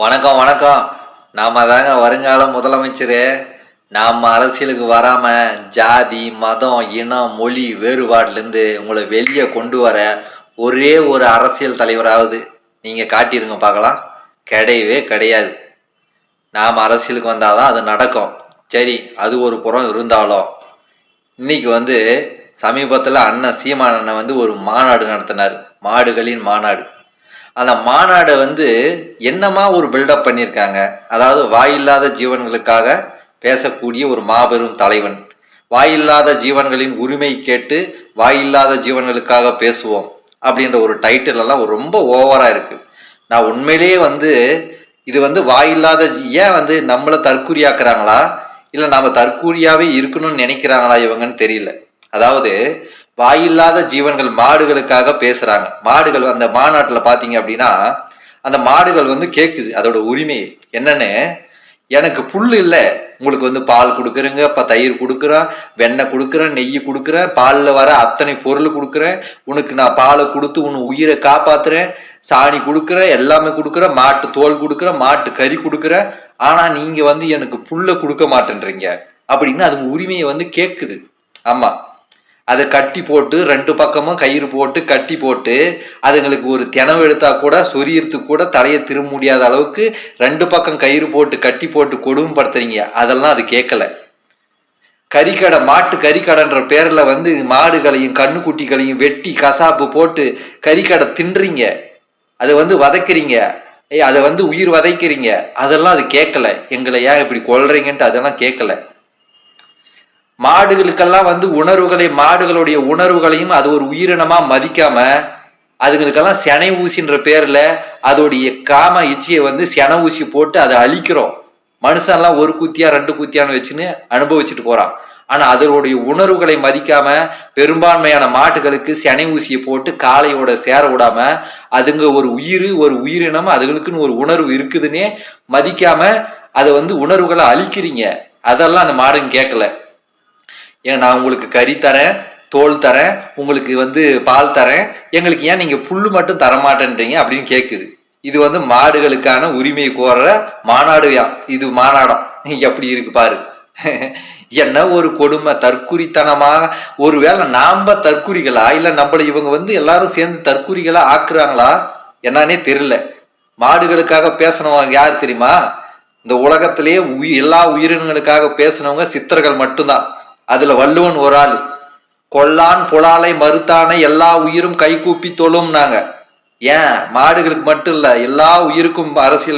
வணக்கம் வணக்கம். நாம தாங்க வருங்கால முதலமைச்சர். நாம் அரசியலுக்கு வராம ஜாதி மதம் இனம் மொழி வேறுபாடுலேருந்து உங்களை வெளியே கொண்டு வர ஒரே ஒரு அரசியல் தலைவராவது நீங்க காட்டிருங்க பார்க்கலாம். கிடையவே கிடையாது. நாம் அரசியலுக்கு வந்தாதான் அது நடக்கும். சரி அது ஒரு புறம் இருந்தாலும். இன்னைக்கு வந்து சமீபத்தில் அண்ணன் சீமான் அண்ணன் வந்து ஒரு மாநாடு நடத்தினார். மாடுகளின் மாநாடு. அந்த மாநாடை வந்து என்னமா ஒரு பில்டப் பண்ணியிருக்காங்க? அதாவது வாயில்லாத ஜீவன்களுக்காக பேசக்கூடிய ஒரு மாபெரும் தலைவன். வாயில்லாத ஜீவன்களின் உரிமை கேட்டு வாயில்லாத ஜீவன்களுக்காக பேசுவோம் அப்படின்ற ஒரு டைட்டில் எல்லாம் ரொம்ப ஓவரா இருக்கு. நான் உண்மையிலேயே வந்து இது வந்து வாயில்லாத ஏன் வந்து நம்மளை தற்குறியாக்குறாங்களா இல்லை நாம் தற்கூரியாவே இருக்கணும்னு நினைக்கிறாங்களா இவங்கன்னு தெரியல. அதாவது வாயில்லாத ஜீவன்கள் மாடுகளுக்காக பேசுறாங்க. மாடுகள் அந்த மாநாட்டில் பார்த்தீங்க அப்படின்னா அந்த மாடுகள் வந்து கேட்குது அதோட உரிமை. என்னன்னு எனக்கு புல் இல்லை. உங்களுக்கு வந்து பால் கொடுக்குறேங்க இப்போ தயிர் கொடுக்குறேன் வெண்ணெய் கொடுக்குறேன் நெய் கொடுக்குறேன் பாலில் வர அத்தனை பொருள் கொடுக்குறேன் உனக்கு நான் பாலை கொடுத்து உன் உயிரை காப்பாத்துறேன் சாணி கொடுக்குறேன் எல்லாமே கொடுக்குறேன் மாட்டு தோல் கொடுக்குறேன் மாட்டு கறி கொடுக்குறேன் ஆனால் நீங்கள் வந்து எனக்கு புல்ல கொடுக்க மாட்டேன்றீங்க. அப்படின்னு அது உரிமையை வந்து கேட்குது ஆமாம் அதை கட்டி போட்டு ரெண்டு பக்கமும் கயிறு போட்டு கட்டி போட்டு அதுங்களுக்கு ஒரு தினவு எடுத்தா கூட சொரியறதுக்கு கூட தலையை திரும்ப முடியாத அளவுக்கு ரெண்டு பக்கம் கயிறு போட்டு கட்டி போட்டு கொடுமைப்படுத்துறீங்க. அதெல்லாம் அது கேட்கல. கறிக்கடை மாட்டு கறிக்கடைன்ற பேரில் வந்து மாடுகளையும் கண்ணுக்குட்டிகளையும் வெட்டி கசாப்பு போட்டு கறிக்கடை தின்றீங்க. அதை வந்து வதைக்கிறீங்க. ஏய் அதை வந்து உயிர் வதைக்கிறீங்க. அதெல்லாம் அது கேட்கல. எங்களை ஏன் இப்படி கொள்றீங்கன்ட்டு அதெல்லாம் கேட்கல. மாடுகளுக்கெல்லாம் வந்து உணர்வுகளை மாடுகளுடைய உணர்வுகளையும் அது ஒரு உயிரினமா மதிக்காம அதுங்களுக்கெல்லாம் செனை ஊசின்ற பேர்ல அதோடைய காம இச்சையை வந்து செனை ஊசி போட்டு அதை அழிக்கிறோம். மனுஷன்லாம் ஒரு குத்தியா ரெண்டு குத்தியான்னு வச்சுன்னு அனுபவிச்சுட்டு போறான். ஆனா அதனுடைய உணர்வுகளை மதிக்காம பெரும்பான்மையான மாட்டுகளுக்கு செனை ஊசியை போட்டு காளையோட சேர விடாம அதுங்க ஒரு உயிர் ஒரு உயிரினம் அதுகளுக்குன்னு ஒரு உணர்வு இருக்குதுன்னே மதிக்காம அதை வந்து உணர்வுகளை அழிக்கிறீங்க. அதெல்லாம் அந்த மாடுங்க கேட்கல. ஏன் நான் உங்களுக்கு கறி தரேன் தோல் தரேன் உங்களுக்கு வந்து பால் தரேன். எங்களுக்கு ஏன் நீங்க புல்லு மட்டும் தரமாட்டேன்றீங்க அப்படின்னு கேக்குது. இது வந்து மாடுகளுக்கான உரிமையை கோர்ற மாநாடு இது மாநாடம். எப்படி இருக்கு பாரு. என்ன ஒரு கொடுமை தற்குறித்தனமா? ஒருவேளை நாம தற்குறிகளா? இல்ல நம்மள இவங்க வந்து எல்லாரும் சேர்ந்து தற்குறிகளா ஆக்குறாங்களா? என்னன்னே தெரியல. மாடுகளுக்காக பேசினவங்க யார் தெரியுமா? இந்த உலகத்திலேயே உயி எல்லா உயிரினங்களுக்காக பேசினவங்க சித்தர்கள் மட்டும்தான். அதுல வள்ளுவன் ஒரு ஆள். கொல்லான் புலாலை மறுத்தானை எல்லா உயிரும் கைகூப்பி தொழும்னாங்க. ஏன்? மாடுகளுக்கு மட்டும் இல்ல எல்லா உயிருக்கும் அரசியல்